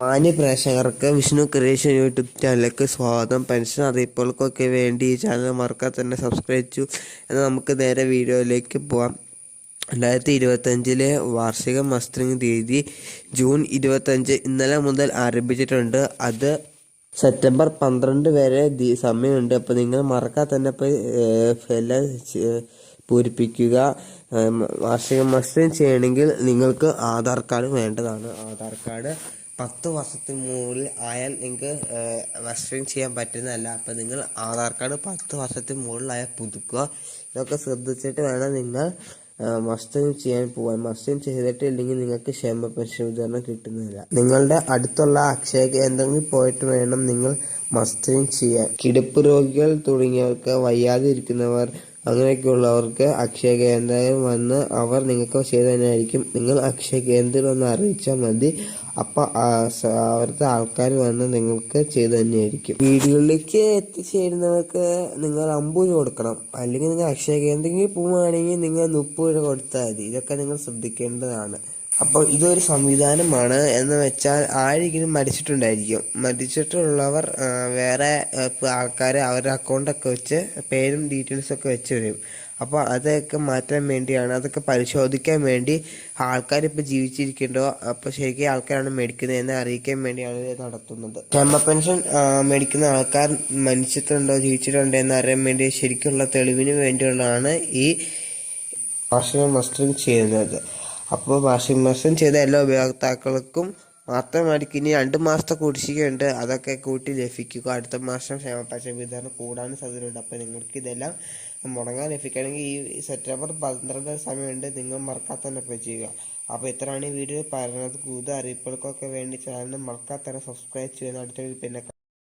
മാന്യ പ്രേക്ഷകർക്ക് Vishnu creation YouTube ചാനലിലേക്ക് സ്വാഗതം. പെൻഷൻ അറിയിപ്പുകൾക്കൊക്കെ വേണ്ടി ഈ ചാനൽ മറക്കാതെ തന്നെ സബ്സ്ക്രൈബ് ചെയ്തു എന്നാൽ നമുക്ക് നേരെ വീഡിയോയിലേക്ക് പോവാം. രണ്ടായിരത്തി ഇരുപത്തഞ്ചിലെ വാർഷിക മസ്റ്ററിംഗ് തീയതി ജൂൺ ഇരുപത്തഞ്ച് ഇന്നലെ മുതൽ ആരംഭിച്ചിട്ടുണ്ട്. അത് സെപ്റ്റംബർ പന്ത്രണ്ട് വരെ സമയമുണ്ട്. അപ്പോൾ നിങ്ങൾ മറക്കാതെ തന്നെ ഇപ്പോൾ എല്ലാം പൂരിപ്പിക്കുക. വാർഷിക മസ്റ്ററിംഗ് ചെയ്യണമെങ്കിൽ നിങ്ങൾക്ക് ആധാർ കാർഡ് വേണ്ടതാണ്. ആധാർ കാർഡ് പത്ത് വർഷത്തിന് മുകളിൽ ആയാൽ നിങ്ങൾക്ക് രജിസ്ട്രേഷൻ ചെയ്യാൻ പറ്റുന്നതല്ല. അപ്പം നിങ്ങൾ ആധാർ കാർഡ് പത്ത് വർഷത്തിന് മുകളിലായാൽ പുതുക്കുക. ഇതൊക്കെ ശ്രദ്ധിച്ചിട്ട് വേണം നിങ്ങൾ മസ്റ്റിങ് ചെയ്യാൻ പോകാൻ മസ്റ്റിങ് ചെയ്തിട്ടില്ലെങ്കിൽ നിങ്ങൾക്ക് ക്ഷേമ പെൻഷൻ വിതരണം കിട്ടുന്നില്ല. നിങ്ങളുടെ അടുത്തുള്ള അക്ഷയ കേന്ദ്രങ്ങളിൽ പോയിട്ട് വേണം നിങ്ങൾ മസ്റ്റിങ് ചെയ്യാൻ. കിടപ്പ് രോഗികൾ തുടങ്ങിയവർക്ക് വയ്യാതെ ഇരിക്കുന്നവർ അങ്ങനെയൊക്കെയുള്ളവർക്ക് അക്ഷയ കേന്ദ്രം വന്ന് അവർ നിങ്ങൾക്ക് ചെയ്തു തന്നെയായിരിക്കും നിങ്ങൾ അക്ഷയ കേന്ദ്രം ഒന്ന് അറിയിച്ചാൽ മതി. അപ്പോൾ അവിടുത്തെ ആൾക്കാർ വന്ന് നിങ്ങൾക്ക് ചെയ്തു തന്നെയായിരിക്കും വീടുകളിലേക്ക് എത്തിച്ചേരുന്നവർക്ക് നിങ്ങൾ അമ്പത് രൂപ കൊടുക്കണം. അല്ലെങ്കിൽ നിങ്ങൾ അക്ഷയ കേന്ദ്രങ്ങളിൽ പോവുകയാണെങ്കിൽ നിങ്ങൾ മുപ്പത് രൂപ കൊടുത്താൽ മതി. ഇതൊക്കെ നിങ്ങൾ ശ്രദ്ധിക്കേണ്ടതാണ്. അപ്പോൾ ഇതൊരു സംവിധാനമാണ് എന്ന് വെച്ചാൽ ആരെങ്കിലും മരിച്ചിട്ടുണ്ടായിരിക്കും. മരിച്ചിട്ടുള്ളവർ വേറെ ആൾക്കാർ അവരുടെ അക്കൗണ്ടൊക്കെ വെച്ച് പേരും ഡീറ്റെയിൽസൊക്കെ വെച്ച് വരും. അപ്പോൾ അതൊക്കെ മാറ്റാൻ വേണ്ടിയാണ് അതൊക്കെ പരിശോധിക്കാൻ വേണ്ടി ആൾക്കാർ ഇപ്പോൾ അപ്പോൾ ശരിക്കും ആൾക്കാരാണ് മേടിക്കുന്നത് എന്ന് അറിയിക്കാൻ വേണ്ടിയാണ് ഇത് നടത്തുന്നത്. ക്ഷമ പെൻഷൻ മേടിക്കുന്ന ആൾക്കാർ മരിച്ചിട്ടുണ്ടോ ജീവിച്ചിട്ടുണ്ടോ എന്ന് അറിയാൻ വേണ്ടി ശരിക്കുള്ള തെളിവിന് വേണ്ടിയുള്ളതാണ് ഈ വാർഷിക മസ്റ്ററിങ് ചെയ്യുന്നത്. അപ്പോൾ വാഷിംഗ് മെഷീൻ ചെയ്ത എല്ലാ ഉപയോക്താക്കൾക്കും മാത്രമായിരിക്കും ഇനി രണ്ട് മാസത്തെ കുടിശ്ശികയുണ്ട്. അതൊക്കെ കൂട്ടി ലഭിക്കുക. അടുത്ത മാസം ക്ഷേമപെൻഷൻ വിതരണം കൂടാൻ സാധ്യതയുണ്ട്. അപ്പോൾ നിങ്ങൾക്ക് ഇതെല്ലാം മുടങ്ങാൻ ലഭിക്കണമെങ്കിൽ ഈ സെപ്റ്റംബർ പന്ത്രണ്ട് സമയമുണ്ട്. നിങ്ങൾ മറക്കാതെ തന്നെ ചെയ്യുക. അപ്പോൾ ഇത്രയാണ് ഈ വീഡിയോ. പറയുന്നത് കൂടുതൽ അറിയിപ്പുകൾക്കൊക്കെ വേണ്ടി ചാനൽ മറക്കാതെ തന്നെ സബ്സ്ക്രൈബ് ചെയ്യുന്ന അടുത്ത പിന്നെ.